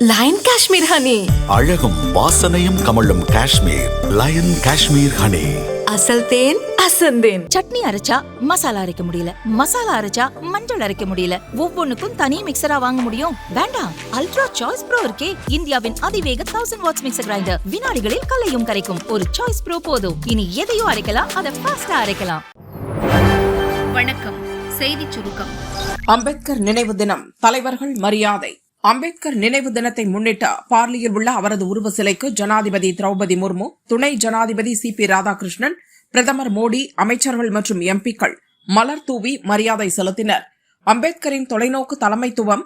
Line Kashmir honey அழகும் வாசனையும் கமழும் காஷ்மீர். லயன் காஷ்மீர் ஹனி அசல் தேன் அசந்தேன் சட்னி அரைச்சா மசாலா அரைக்க முடியல. மசாலா அரைச்சா மஞ்சள் அரைக்க முடியல. ஒவ்வொன்னுக்கும் தனி மிக்சரா வாங்க முடியும். வேண்டாம். அல்ட்ரா சாய்ஸ் ப்ரோ இருக்கே. இந்தியாவின் அதிவேக தௌசண்ட் வாட்ஸ் மிக்சர் கிரைண்டர் வினாடிகளில் கலையும் கரைக்கும். ஒரு சாய்ஸ் ப்ரோ போதும். இனி எதையும் அரைக்கலாம். அதை ஃபாஸ்டா அரைக்கலாம். வணக்கம். செய்திச் சுருக்கம். அம்பேத்கர் நினைவு தினம். தலைவர்கள் மரியாதை. அம்பேத்கர் நினைவு தினத்தை முன்னிட்டு பார்லியில் உள்ள அவரது உருவ சிலைக்கு ஜனாதிபதி திரௌபதி முர்மு துணை ஜனாதிபதி சி பி ராதாகிருஷ்ணன் பிரதமர் மோடி அமைச்சர்கள் மற்றும் எம்பிக்கள் மலர் தூவி மரியாதை செலுத்தினர். அம்பேத்கரின் தொலைநோக்கு தலைமைத்துவம்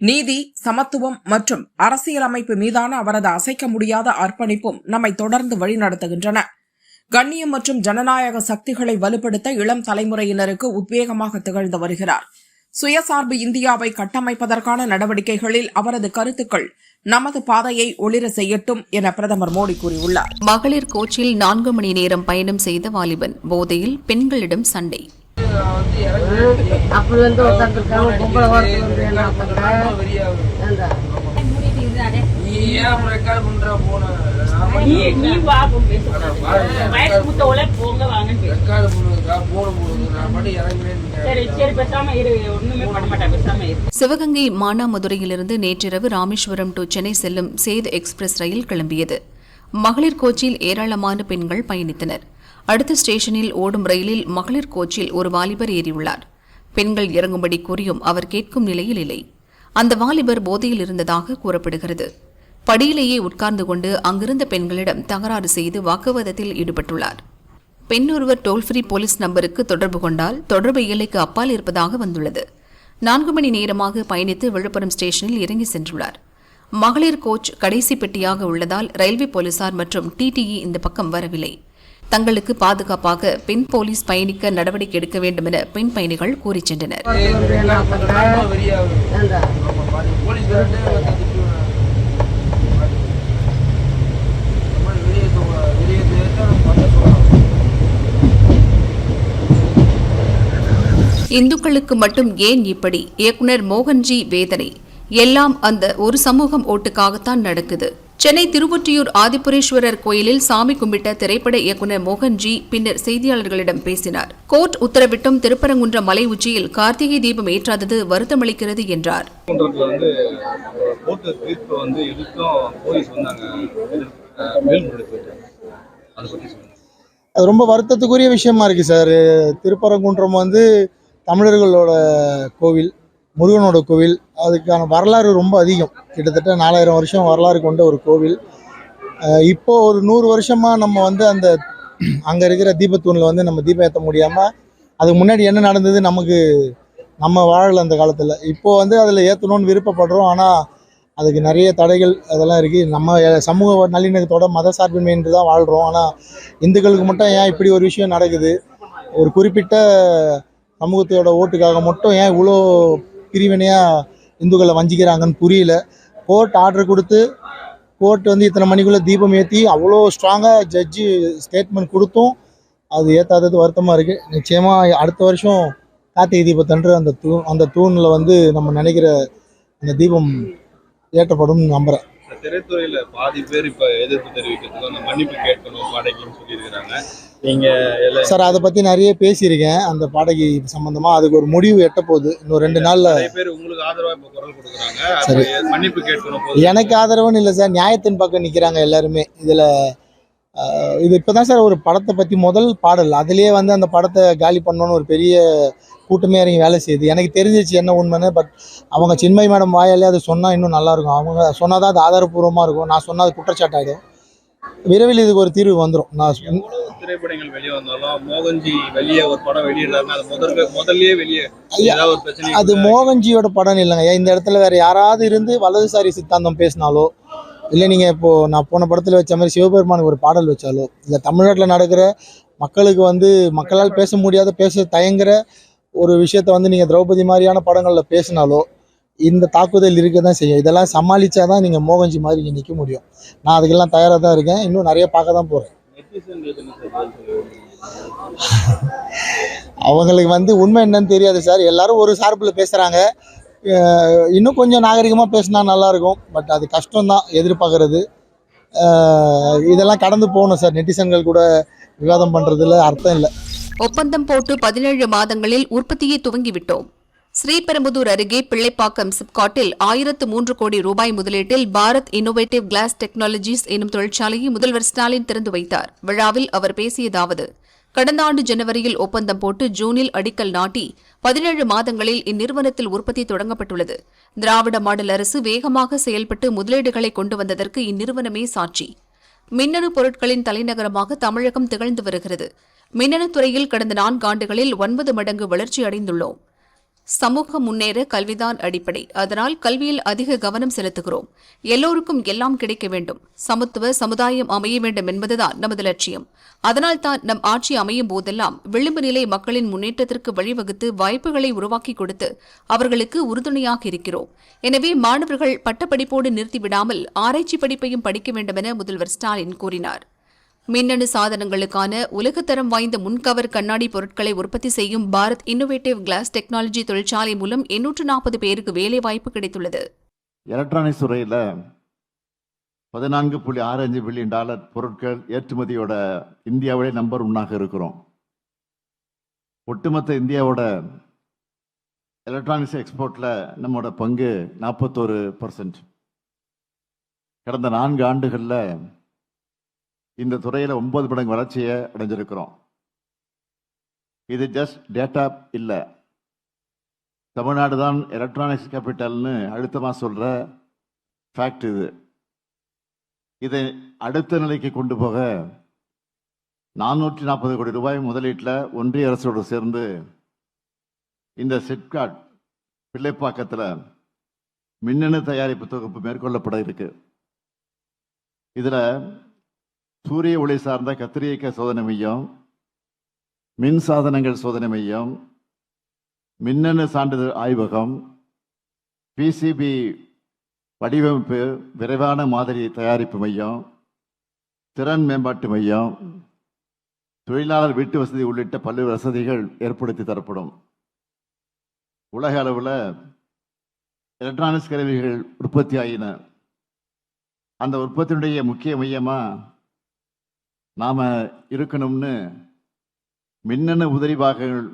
நீதி சமத்துவம் மற்றும் அரசியலமைப்பு மீதான அவரது அசைக்க முடியாத அர்ப்பணிப்பும் நம்மை தொடர்ந்து வழிநடத்துகின்றன. கண்ணியம் மற்றும் ஜனநாயக சக்திகளை வலுப்படுத்த இளம் தலைமுறையினருக்கு உத்வேகமாக திகழ்ந்து வருகிறார். சுயசார்பு இந்தியாவை கட்டமைப்பதற்கான நடவடிக்கைகளில் அவரது கருத்துக்கள் நமது பாதையை ஒளிர செய்யட்டும் என பிரதமர் மோடி கூறியுள்ளார். மகளிர் கோச்சில் நான்கு மணி நேரம் பயணம் செய்த வாலிபன் போதையில் பெண்களிடம் சண்டை. அப்படி சிவகங்கை மானாமதுரையிலிருந்து நேற்றிரவு ராமேஸ்வரம் டு சென்னை செல்லும் சேது எக்ஸ்பிரஸ் ரயில் கிளம்பியது. மகளிர் கோச்சில் ஏராளமான பெண்கள் பயணித்தனர். அடுத்த ஸ்டேஷனில் ஓடும் ரயிலில் மகளிர் கோச்சில் ஒரு வாலிபர் ஏறியுள்ளார். பெண்கள் இறங்கும்படி கூறியும் அவர் கேட்கும் நிலையில் இல்லை. அந்த வாலிபர் போதையில் இருந்ததாக கூறப்படுகிறது. படியிலேயே உட்கார்ந்து கொண்டு அங்கிருந்த பெண்களிடம் தகராறு செய்து வாக்குவாதத்தில் ஈடுபட்டுள்ளார். பெண் ஒருவர் டோல் ஃப்ரீ போலீஸ் நம்பருக்கு தொடர்பு கொண்டால் தொடர்பு எல்லைக்கு அப்பால் இருப்பதாக வந்துள்ளது. நான்கு மணி நேரமாக பயணித்து விழுப்புரம் ஸ்டேஷனில் இறங்கி சென்றுள்ளார். மகளிர் கோச் கடைசி பெட்டியாக உள்ளதால் ரயில்வே போலீசார் மற்றும் டிடிஇ இந்த பக்கம் வரவில்லை. தங்களுக்கு பாதுகாப்பாக பெண் போலீஸ் பயணிக்க நடவடிக்கை எடுக்க வேண்டும் என பெண் பயணிகள் கூறிச் சென்றனர் ரொம்ப வெறியாகுது ஏண்டா ஆமா பாருங்க போலீஸ் வரட்டே வந்து திட்டுவேன் இந்த மாதிரி வெளியே தூங்க வெளியே தேர்த்தா பண்ண சொல்லலாம் இந்துக்களுக்கு மட்டும் ஏன் இப்படி? இயக்குனர் மோகன்ஜி வேதனை. எல்லாம் அந்த ஒரு சமூகம் ஓட்டுக்காகத்தான் நடக்குது. சென்னை திருவொற்றியூர் ஆதிபுரேஸ்வரர் கோயிலில் சாமி கும்பிட்ட திரைப்பட இயக்குனர் மோகன்ஜி பின்னர் செய்தியாளர்களிடம் பேசினார். கோர்ட் உத்தரவிட்டும் திருப்பரங்குன்றம் மலை உச்சியில் கார்த்திகை தீபம் ஏற்றாதது வருத்தமளிக்கிறது என்றார். அதை ரொம்ப வருத்தத்துக்குரிய விஷயமா இருக்குது சார். திருப்பரங்குன்றம் வந்து தமிழர்களோட கோவில் முருகனோட கோவில் அதுக்கான வரலாறு ரொம்ப அதிகம். கிட்டத்தட்ட நாலாயிரம் வருஷம் வரலாறு கொண்ட ஒரு கோவில். இப்போ ஒரு நூறு வருஷமாக நம்ம வந்து அந்த அங்கே இருக்கிற தீபத்தூணில் வந்து நம்ம தீபம் ஏற்ற முடியாமல் அதுக்கு முன்னாடி என்ன நடந்தது நமக்கு நம்ம வாழலை அந்த காலத்தில். இப்போது வந்து அதில் ஏற்றணும்னு விருப்பப்படுறோம். ஆனால் அதுக்கு நிறைய தடைகள் அதெல்லாம் இருக்குது நம்ம சமூக நல்லிணக்கத்தோட மத சார்பின்மைன்று தான் வாழ்கிறோம் ஆனால் இந்துக்களுக்கு மட்டும் ஏன் இப்படி ஒரு விஷயம் நடக்குது? ஒரு குறிப்பிட்ட சமூகத்தோட ஓட்டுக்காக மட்டும் ஏன் இவ்வளோ பிரிவினையாக இந்துக்களை வஞ்சிக்கிறாங்கன்னு புரியல. கோர்ட் ஆர்டர் கொடுத்து கோர்ட் வந்து இத்தனை மணிக்குள்ளே தீபம் ஏற்றி அவ்வளோ ஸ்ட்ராங்காக ஜட்ஜி ஸ்டேட்மெண்ட் கொடுத்தும் அது ஏற்றாதது வருத்தமாக இருக்குது நிச்சயமாக அடுத்த வருஷம் கார்த்திகை தீபத்தன்று அந்த தூ அந்த தூணில் வந்து நம்ம நினைக்கிற அந்த தீபம் ஏற்றப்படும் நம்புகிறேன் திரைத்துறையில் பாதி பேர் இப்போ எதிர்ப்பு தெரிவிக்கிறதுக்கு அந்த மன்னிப்பு கேட்கணும் பாடகின்னு சொல்லியிருக்கிறாங்க. எல்லாம் சார் அதை பற்றி நிறைய பேசியிருக்கேன். அந்த பாடகி சம்மந்தமாக அதுக்கு ஒரு முடிவு எட்ட போகுது இன்னும் ரெண்டு நாளில் பேர் உங்களுக்கு ஆதரவாக இப்போ குரல் கொடுக்குறாங்க. மன்னிப்பு கேட்கணும் எனக்கு ஆதரவுன்னு இல்லை சார். நியாயத்தின் பக்கம் நிற்கிறாங்க எல்லாருமே. இதில் இது இப்போ தான் சார் ஒரு படத்தை பற்றி முதல் பாடல். அதுலேயே வந்து அந்த படத்தை காலி பண்ணணும்னு ஒரு பெரிய கூட்டமே இறங்கி வேலை செய்யுது. எனக்கு தெரிஞ்சிச்சு என்ன உண்மைன்னு பட் அவங்க சின்மை மேடம் வாயாலே அது சொன்னால் இன்னும் நல்லாயிருக்கும் அவங்க சொன்னால் தான் அது ஆதாரப்பூர்வமாக இருக்கும். நான் சொன்னால் அது குற்றச்சாட்டாயிடும் விரைவில் இதுக்கு ஒரு தீர்வு வந்துடும் நான் திரைப்படங்கள் வெளியே வந்தாலும் மோகன்ஜி வெளியே ஒரு படம் வெளியிடுறாருன்னா அது முதல்ல முதல்லயே வெளியே அது மோகன்ஜியோட படம் இல்லைங்க. இந்த இடத்துல வேற யாராவது இருந்து வலதுசாரி சித்தாந்தம் பேசினாலோ இல்லை நீங்கள் இப்போ நான் போன படத்தில் வச்ச மாதிரி சிவபெருமானுக்கு ஒரு பாடல் வச்சாலோ இல்லை தமிழ்நாட்டில் நடக்கிற மக்களுக்கு வந்து மக்களால் பேச முடியாத பேச தயங்குற ஒரு விஷயத்த வந்து நீங்கள் திரௌபதி மாதிரியான படங்களில் பேசினாலோ இந்த தாக்குதல் இருக்க தான் செய்யும். இதெல்லாம் சமாளித்தா தான் நீங்கள் மோகன்ஜி மாதிரி இங்கே நிற்க முடியும். நான் அதுக்கெல்லாம் தயாராக தான் இருக்கேன். இன்னும் நிறைய பார்க்க தான் போகிறேன் அவங்களுக்கு வந்து உண்மை என்னன்னு தெரியாது சார். எல்லாரும் ஒரு சார்பில் பேசுகிறாங்க இன்னும் கொஞ்சம் நாகரிகமாக பேசினா நல்லாயிருக்கும் பட் அது கஷ்டம்தான் எதிர்பார்க்கறது. இதெல்லாம் கடந்து போகணும் சார். நெட்டிசன்கள் கூட விவாதம் பண்ணுறதுல அர்த்தம் இல்லை. ஒப்பந்தம் போட்டு பதினேழு மாதங்களில் உற்பத்தியை துவங்கிவிட்டோம். ஸ்ரீபெரும்புதூர் அருகே பிள்ளைப்பாக்கம் சிப்காட்டில் ஆயிரத்து மூன்று கோடி ரூபாய் முதலீட்டில் பாரத் இன்னோவேட்டிவ் கிளாஸ் டெக்னாலஜிஸ் எனும் தொழிற்சாலையை முதல்வர் ஸ்டாலின் திறந்து வைத்தார். விழாவில் அவர் பேசியதாவது கடந்த ஆண்டு ஜனவரியில் ஒப்பந்தம் போட்டு ஜூனில் அடிக்கல் நாட்டி பதினேழு மாதங்களில் இந்நிறுவனத்தில் உற்பத்தி தொடங்கப்பட்டுள்ளது. திராவிட மாடல் அரசு வேகமாக செயல்பட்டு முதலீடுகளை கொண்டு வந்ததற்கு இந்நிறுவனமே சாட்சி. மின்னணு பொருட்களின் தலைநகரமாக தமிழகம் திகழ்ந்து வருகிறது. மின்னணு துறையில் கடந்த நான்காண்டுகளில் ஒன்பது மடங்கு வளர்ச்சி அடைந்துள்ளோம். சமூக முன்னேற கல்விதான் அடிப்படை. அதனால் கல்வியில் அதிக கவனம் செலுத்துகிறோம். எல்லோருக்கும் எல்லாம் கிடைக்க வேண்டும். சமத்துவ சமுதாயம் அமைய வேண்டும் என்பதுதான் நமது லட்சியம். அதனால் தான் நம் ஆட்சி அமையும் போதெல்லாம் விளிம்பு நிலை மக்களின் முன்னேற்றத்திற்கு வழிவகுத்து வாய்ப்புகளை உருவாக்கி கொடுத்து அவர்களுக்கு உறுதுணையாக இருக்கிறோம். எனவே மாணவர்கள் பட்டப்படிப்போடு நிறுத்திவிடாமல் ஆராய்ச்சி படிப்பையும் படிக்க வேண்டும் என முதல்வர் ஸ்டாலின் கூறினார். மின்னணு சாதனங்களுக்கான உலகத்தரம் வாய்ந்த முன்கவர் கண்ணாடி பொருட்களை உற்பத்தி செய்யும் பாரத் இன்னோவேட்டிவ் கிளாஸ் டெக்னாலஜி தொழிற்சாலை மூலம் எண்ணூற்று நாற்பது பேருக்கு வேலைவாய்ப்பு கிடைத்துள்ளது. எலக்ட்ரானிக்ஸ் துறையில் பதினான்கு புள்ளி ஆறு அஞ்சு பில்லியன் டாலர் பொருட்கள் ஏற்றுமதியோட இந்தியாவிலே நம்பர் ஒன்னாக இருக்கிறோம். ஒட்டுமொத்த இந்தியாவோட எலக்ட்ரானிக்ஸ் எக்ஸ்போர்ட்டில் நம்மளோட பங்கு நாற்பத்தோரு பர்சன்ட் கடந்த நான்கு ஆண்டுகளில் இந்த துறையில் ஒன்பது மடங்கு வளர்ச்சியை அடைஞ்சிருக்கிறோம். இது ஜஸ்ட் டேட்டா இல்லை. தமிழ்நாடு தான் எலக்ட்ரானிக்ஸ் கேபிட்டல்னு அழுத்தமாக சொல்கிற ஃபேக்ட் இது. இதை அடுத்த நிலைக்கு கொண்டு போக நானூற்றி நாற்பது கோடி ரூபாய் முதலீட்டில் ஒன்றிய அரசோடு சேர்ந்து இந்த சிப்காட் பிள்ளைப்பாக்கத்தில் மின்னணு தயாரிப்பு தொகுப்பு மேற்கொள்ளப்பட இருக்கு. இதில் சூரிய ஒளி சார்ந்த கத்திரியக்க சோதனை மையம் மின் சாதனங்கள் சோதனை மையம் மின்னணு சான்றிதழ் ஆய்வகம் பிசிபி வடிவமைப்பு விரைவான மாதிரி தயாரிப்பு மையம் திறன் மேம்பாட்டு மையம் தொழிலாளர் வீட்டு வசதி உள்ளிட்ட பல்வேறு வசதிகள் ஏற்படுத்தி தரப்படும். உலக அளவில் எலக்ட்ரானிக்ஸ் கருவிகள் உற்பத்தி ஆகின அந்த உற்பத்தியினுடைய முக்கிய மையமாக நாம் இருக்கணும்னு மின்னணு உதிரி பாகங்கள்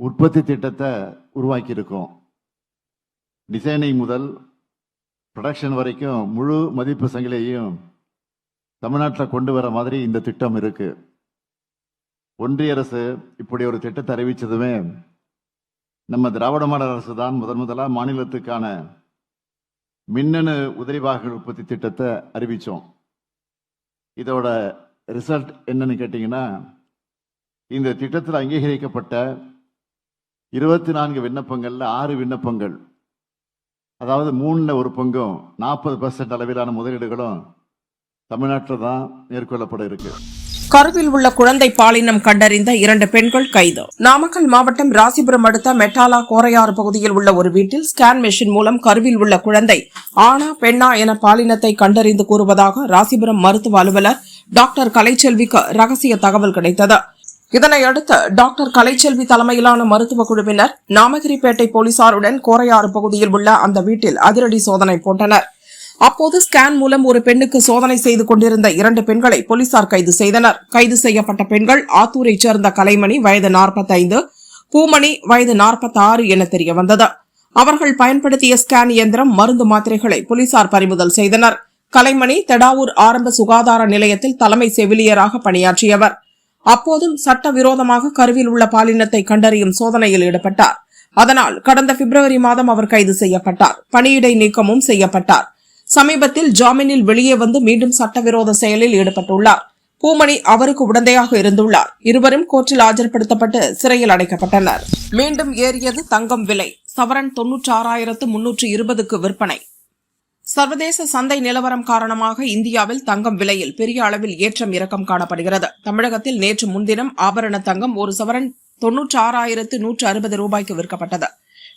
உற்பத்தி திட்டத்தை உருவாக்கியிருக்கோம். டிசைனிங் முதல் ப்ரொடக்ஷன் வரைக்கும் முழு மதிப்பு சங்கிலையும் தமிழ்நாட்டில் கொண்டு வர மாதிரி இந்த திட்டம் இருக்குது ஒன்றிய அரசு இப்படி ஒரு திட்டத்தை அறிவித்ததுமே நம்ம திராவிட மாடல் அரசு தான் முதன் முதலாக மாநிலத்துக்கான மின்னணு உதிரி பாகங்கள் உற்பத்தி திட்டத்தை அறிவித்தோம் இதோட ரிசல்ட் என்னன்னு கேட்டிங்கன்னா இந்த திட்டத்தில் அங்கீகரிக்கப்பட்ட இருபத்தி நான்கு விண்ணப்பங்களில் ஆறு விண்ணப்பங்கள். அதாவது மூணில் ஒரு பங்கும் நாற்பது பர்சன்ட் அளவிலான முதலீடுகளும் தமிழ்நாட்டில் தான் மேற்கொள்ளப்பட இருக்கு. கருவில் உள்ள குழந்தை பாலினம் கண்டறிந்த இரண்டு பெண்கள் கைது. நாமக்கல் மாவட்டம் ராசிபுரம் அடுத்த மெட்டாலா கோரையாறு பகுதியில் உள்ள ஒரு வீட்டில் ஸ்கேன் மெஷின் மூலம் கருவில் உள்ள குழந்தை ஆணா பெண்ணா என பாலினத்தை கண்டறிந்து கூறுவதாக ராசிபுரம் மருத்துவ அலுவலர் டாக்டர் கலைச்செல்விக்கு ரகசிய தகவல் கிடைத்தது. இதனையடுத்து டாக்டர் கலைச்செல்வி தலைமையிலான மருத்துவ குழுவினர் நாமகிரிப்பேட்டை போலீசாருடன் கோரையாறு பகுதியில் உள்ள அந்த வீட்டில் அதிரடி சோதனை போட்டனர். அப்போது ஸ்கேன் மூலம் ஒரு பெண்ணுக்கு சோதனை செய்து கொண்டிருந்த இரண்டு பெண்களை போலீசார் கைது செய்தனர். கைது செய்யப்பட்ட பெண்கள் ஆத்தூரைச் சேர்ந்த கலைமணி வயது 45 பூமணி வயது 46 என தெரிய வந்தது அவர்கள் பயன்படுத்திய ஸ்கேன் இயந்திரம் மருந்து மாத்திரைகளை போலீசார் பறிமுதல் செய்தனர். கலைமணி தெடாவூர் ஆரம்ப சுகாதார நிலையத்தில் தலைமை செவிலியராக பணியாற்றியவர் அப்போதும் சட்டவிரோதமாக கருவில் உள்ள பாலினத்தை கண்டறியும் சோதனையில் ஈடுபட்டார். அதனால் கடந்த பிப்ரவரி மாதம் அவர் கைது செய்யப்பட்டார். பணியிடை நீக்கமும் செய்யப்பட்டார். சமீபத்தில் ஜாமீனில் வெளியே வந்து மீண்டும் சட்டவிரோத செயலில் ஈடுபட்டுள்ளார். பூமணி அவருக்கு உடந்தையாக இருந்துள்ளார். இருவரும் கோர்ட்டில் ஆஜர்படுத்தப்பட்டு சிறையில் அடைக்கப்பட்டனர். மீண்டும் ஏறியது தங்கம் விலை. சவரன் தொன்னூற்றாறாயிரத்து முன்னூற்று இருபதுக்கு விற்பனை. சர்வதேச சந்தை நிலவரம் காரணமாக இந்தியாவில் தங்கம் விலையில் பெரிய அளவில் ஏற்றம் இறக்கம் காணப்படுகிறது. தமிழகத்தில் நேற்று முன்தினம் ஆபரண தங்கம் ஒரு சவரன் தொன்னூற்றாறாயிரத்து நூற்று அறுபது ரூபாய்க்கு விற்கப்பட்டது.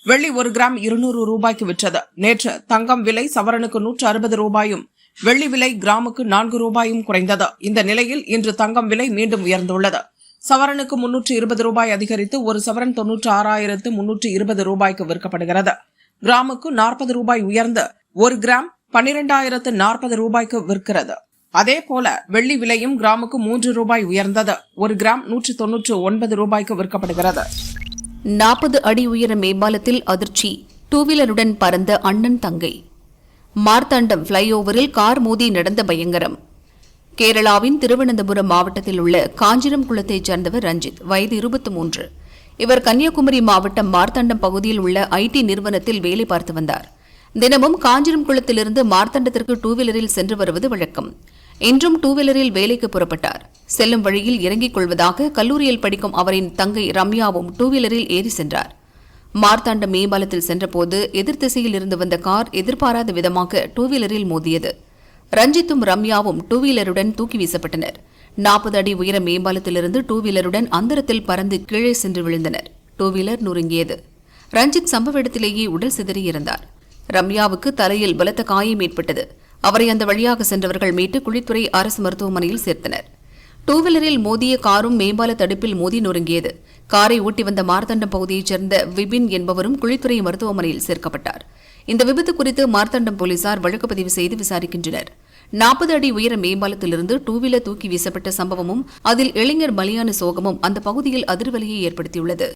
வெள்ளி ஒரு கிராம் இருநூறு ரூபாய்க்கு விற்றது. நேற்று தங்கம் விலை சவரனுக்கு நூற்று அறுபது ரூபாயும் வெள்ளி விலை கிராமுக்கு நான்கு ரூபாயும் குறைந்தது. இந்த நிலையில் இன்று தங்கம் விலை மீண்டும் உயர்ந்துள்ளது. சவரனுக்கு முன்னூற்று இருபது ரூபாய் அதிகரித்து ஒரு சவரன் தொன்னூற்று ஆறாயிரத்து முன்னூற்று இருபது ரூபாய்க்கு விற்கப்படுகிறது. கிராமுக்கு நாற்பது ரூபாய் உயர்ந்து ஒரு கிராம் பன்னிரெண்டாயிரத்து நாற்பது ரூபாய்க்கு விற்கிறது. அதே போல வெள்ளி விலையும் கிராமுக்கு மூன்று ரூபாய் உயர்ந்தது. ஒரு கிராம் நூற்று தொன்னூற்று ஒன்பது ரூபாய்க்கு விற்கப்படுகிறது. நாற்பது அடி உயர மேம்பாலத்தில் அதிர்ச்சி. டூ வீலருடன் பறந்த அண்ணன் தங்கை. மார்த்தாண்டம் ஃப்ளைஓவரில் கார் மோதி நடந்த பயங்கரம். கேரளாவின் திருவனந்தபுரம் மாவட்டத்தில் உள்ள காஞ்சிரம் குளத்தைச் சேர்ந்தவர் ரஞ்சித் வயது இருபத்தி மூன்று. இவர் கன்னியாகுமரி மாவட்டம் மார்த்தாண்டம் பகுதியில் உள்ள ஐடி நிறுவனத்தில் வேலை பார்த்து வந்தார். தினமும் காஞ்சிரம் குளத்திலிருந்து மார்த்தாண்டத்திற்கு டூ வீலரில் சென்று வருவது வழக்கம். இன்றும் டூ வீலரில் வேலைக்கு புறப்பட்டார். செல்லும் வழியில் இறங்கிக் கொள்வதாக கல்லூரியில் படிக்கும் அவரின் தங்கை ரம்யாவும் டூ வீலரில் ஏறி சென்றார். மார்த்தாண்ட மேம்பாலத்தில் சென்றபோது எதிர் திசையில் இருந்து வந்த கார் எதிர்பாராத விதமாக டூ வீலரில் மோதியது. ரஞ்சித்தும் ரம்யாவும் டூ வீலருடன் தூக்கி வீசப்பட்டனர். நாற்பது அடி உயர மேம்பாலத்திலிருந்து டூ வீலருடன் அந்தரத்தில் பறந்து கீழே சென்று விழுந்தனர். டூ வீலர் நொறுங்கியது. ரஞ்சித் சம்பவ இடத்திலேயே உடல் சிதறியிருந்தார். ரம்யாவுக்கு தலையில் பலத்த காயம் ஏற்பட்டது. அவரை அந்த வழியாக சென்றவர்கள் மீட்டு குழித்துறை அரசு மருத்துவமனையில் சேர்த்தனர். டூ வீலரில் மோதிய காரும் மேம்பால தடுப்பில் மோதி நொறுங்கியது. காரை ஓட்டி வந்த மார்த்தண்டம் பகுதியைச் சேர்ந்த விபின் என்பவரும் குழித்துறை மருத்துவமனையில் சேர்க்கப்பட்டார். இந்த விபத்து குறித்து மார்த்தண்டம் போலீசார் வழக்கு பதிவு செய்து விசாரிக்கின்றனர். நாற்பது அடி உயர மேம்பாலத்திலிருந்து டூ வீலர் தூக்கி வீசப்பட்ட சம்பவமும் அதில் இளைஞர் பலியான சோகமும் அந்த பகுதியில் அதிர்வலியை ஏற்படுத்தியுள்ளது.